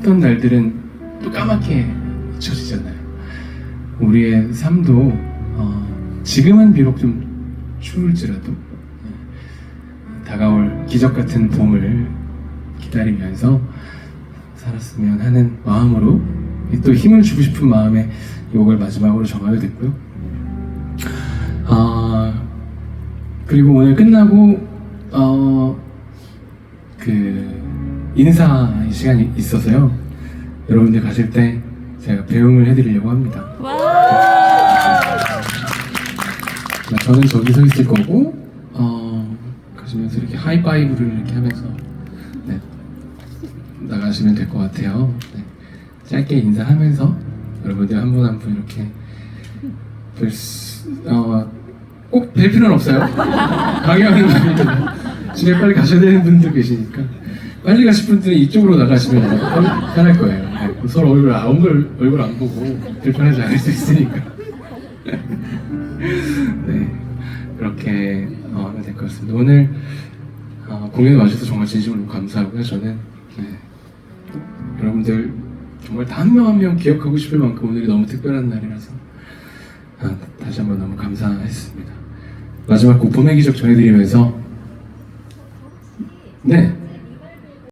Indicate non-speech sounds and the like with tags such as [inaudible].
어떤 날들은 또 까맣게 잊혀지잖아요. 우리의 삶도 어, 지금은 비록 좀 추울지라도 예, 다가올 기적 같은 봄을 기다리면서 살았으면 하는 마음으로 또 힘을 주고 싶은 마음에 이 곡을 마지막으로 정하게 됐고요. 아 그리고 오늘 끝나고 어, 그 인사 시간이 있어서요. 여러분들 가실 때 제가 배웅을 해드리려고 합니다. 저는 저기 서 있을 거고 어, 가시면서 이렇게 하이파이브를 이렇게 하면서 네, 나가시면 될 것 같아요. 네. 짧게 인사하면서 여러분들 한 분 한 분 이렇게 뵐 수, 어, 꼭 뵐 필요는 없어요. [laughs] 강요하는 겁니다. 집에 빨리 가셔야 되는 분들 계시니까 빨리 가실 분들은 이쪽으로 나가시면 편- 편할 거예요. 네, 서로 얼굴, 안- 얼굴, 얼굴 안 보고 불편하지 않을 수 있으니까. [laughs] 네, 그렇게 어, 하면 될 것 같습니다. 오늘 어, 공연에 와주셔서 정말 진심으로 감사하고요. 저는 네, 여러분들 정말 다한명 한 명 기억하고 싶을 만큼 오늘이 너무 특별한 날이라서 아, 다시 한번 너무 감사했습니다. 마지막 곡 봄의 기적 전해드리면서 네